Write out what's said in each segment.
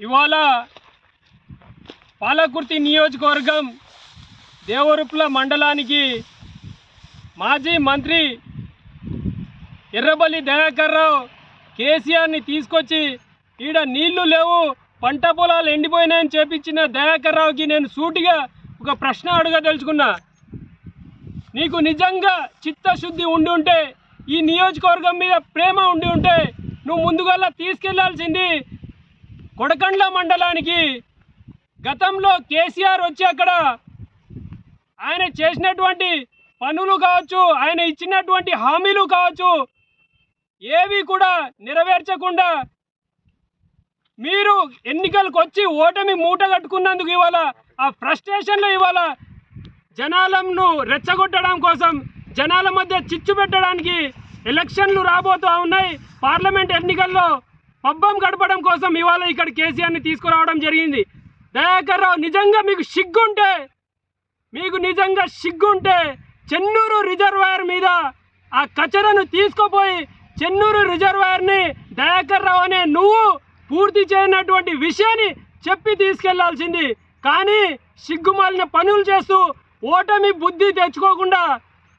ఇవాళ పాలకుర్తి నియోజకవర్గం దేవరుప్ల మండలానికి మాజీ మంత్రి ఎర్రబల్లి దయాకర్ రావు కేసీఆర్ని తీసుకొచ్చి ఈడ నీళ్ళు లేవు పంట పొలాలు ఎండిపోయినాయని చేపించిన దయాకర్ రావుకి నేను సూటిగా ఒక ప్రశ్న అడగదలుచుకున్నా నీకు నిజంగా చిత్తశుద్ధి ఉండి ఉంటే ఈ నియోజకవర్గం మీద ప్రేమ ఉండి ఉంటే నువ్వు ముందుగా తీసుకెళ్ళాల్సింది కొడకండ్ల మండలానికి గతంలో కేసీఆర్ వచ్చి అక్కడ ఆయన చేసినటువంటి పనులు కావచ్చు ఆయన ఇచ్చినటువంటి హామీలు కావచ్చు ఏవి కూడా నెరవేర్చకుండా మీరు ఎన్నికలకు వచ్చి ఓటమి మూట కట్టుకున్నందుకు ఇవాళ ఆ ఫ్రస్ట్రేషన్లో ఇవాళ జనాలను రెచ్చగొట్టడం కోసం జనాల మధ్య చిచ్చు పెట్టడానికి ఎలక్షన్లు రాబోతూ ఉన్నాయి. పార్లమెంట్ ఎన్నికల్లో పబ్బం గడపడం కోసం ఇవాళ ఇక్కడ కేసీఆర్ని తీసుకురావడం జరిగింది. దయాకర్ రావు నిజంగా మీకు సిగ్గుంటే మీకు నిజంగా సిగ్గుంటే చెన్నూరు రిజర్వాయర్ మీద ఆ కచరను తీసుకుపోయి చెన్నూరు రిజర్వాయర్ని దయాకర్ రావు అనే నువ్వు పూర్తి చేయనటువంటి విషయాన్ని చెప్పి తీసుకెళ్ళాల్సింది. కానీ సిగ్గుమాలిన పనులు చేస్తూ ఓటమి బుద్ధి తెచ్చుకోకుండా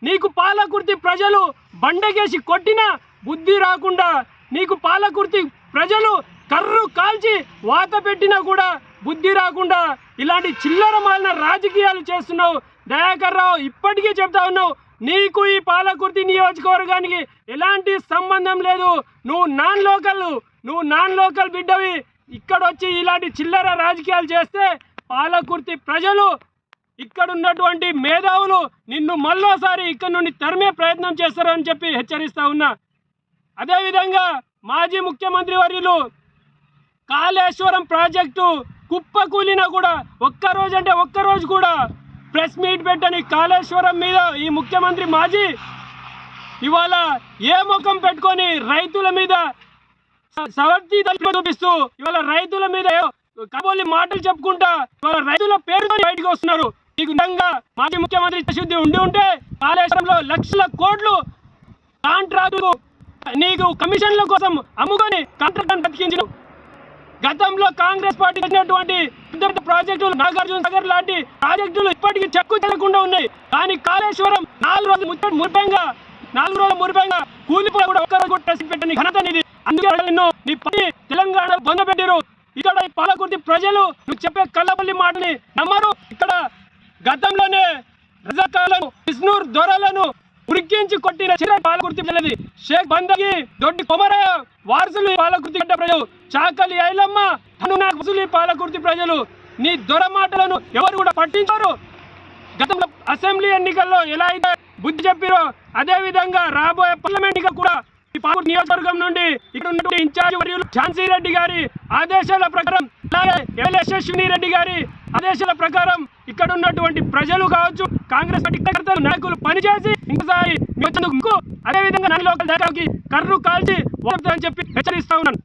నీకు పాలకుర్తి ప్రజలు బండకేసి కొట్టినా బుద్ధి రాకుండా నీకు పాలకుర్తి ప్రజలు కర్రు కాల్చి వాత పెట్టినా కూడా బుద్ధి రాకుండా ఇలాంటి చిల్లర మాలిన రాజకీయాలు చేస్తున్నావు. దయాకర్ రావు ఇప్పటికీ చెప్తా ఉన్నావు నీకు ఈ పాలకుర్తి నియోజకవర్గానికి ఎలాంటి సంబంధం లేదు. నువ్వు నాన్ లోకల్ నువ్వు నాన్ లోకల్ బిడ్డవి. ఇక్కడ వచ్చి ఇలాంటి చిల్లర రాజకీయాలు చేస్తే పాలకుర్తి ప్రజలు ఇక్కడ ఉన్నటువంటి మేధావులు నిన్ను మళ్ళోసారి ఇక్కడ నుండి తరిమే ప్రయత్నం చేస్తారని చెప్పి హెచ్చరిస్తా ఉన్నా. అదేవిధంగా మాజీ ముఖ్యమంత్రి వర్యులు కాళేశ్వరం ప్రాజెక్టు కుప్పకూలినా కూడా ఒక్కరోజు అంటే ఒక్కరోజు కూడా ప్రెస్ మీట్ పెట్టని కాళేశ్వరం మీద ఈ ముఖ్యమంత్రి మాజీ ఇవాళ ఏ ముఖం పెట్టుకొని రైతుల మీద సవర్తి చూపిస్తూ ఇవాళ రైతుల మీద కబోలి మాటలు చెప్పుకుంటా ఇవాళ రైతుల పేరుతో బయటకు వస్తున్నారు. ఈ నిజంగా మాజీ ముఖ్యమంత్రి శుద్ధి ఉండి ఉంటే కాళేశ్వరంలో లక్షల కోట్లు కాంట్రాక్టు నీకు కమిషన్ల కోసం అమ్ముకొని కాంట్రాక్ట్ బతికించడం గతంలో కాంగ్రెస్ పార్టీ చేసినటువంటి పెద్ద పెద్ద ప్రాజెక్టులు నాగార్జున సాగర్ లాంటి ప్రాజెక్టులు ఇప్పటికీ చెక్కు చెల్లకుండా ఉన్నాయి. కానీ కాళేశ్వరం నాలుగు రోజులు ముచ్చట మురిపంగా నాలుగు రోజుల మురిపంగా కూలిపోయి కూడా ఒక్కరోజు కూడా టెస్ట్ పెట్టని ఘనత నీది. అందుకే నిన్ను నీ పని తెలంగాణ బొంద పెట్టారు ఇక్కడ ఈ పాలకుర్తి ప్రజలు నువ్వు చెప్పే కళ్ళపల్లి మాటని నమ్మరు. ఇక్కడ గతంలోనే రజకాలను విష్ణూర్ దొరలను ఉరికించి కొట్టిన చిన్న పాలకుర్తి పిల్లది షేక్ బందగి దొడ్డి కొమరయ్య వారసులు ఈ పాలకుర్తి గడ్డ ప్రజలు. చాకలి ఐలమ్మ హనునాకుసులు ఈ పాలకుర్తి ప్రజలు. నీ దొర మాటలను ఎవరు కూడా పట్టించారు. గతంలో అసెంబ్లీ ఎన్నికల్లో ఎలా అయితే బుద్ధి చెప్పిరో అదే విధంగా రాబోయే పార్లమెంట్ కూడా ఈ పాపూర్ నియోజకవర్గం నుండి ఇక్కడ ఉన్నటువంటి ఇన్ఛార్జ్ వర్యులు ఝాన్సీ రెడ్డి గారి ఆదేశాల ప్రకారం అలాగే ఎమ్మెల్యే యశస్విని రెడ్డి గారి ఆదేశాల ప్రకారం ఇక్కడ ఉన్నటువంటి ప్రజలు కావచ్చు కాంగ్రెస్ పార్టీ కార్యకర్తలు నాయకులు పనిచేసి ఇంకోసారి మీ అదే విధంగా నన్ను లోకల్ దగ్గరకి కర్రు కాల్చి అని చెప్పి హెచ్చరిస్తా ఉన్నాను.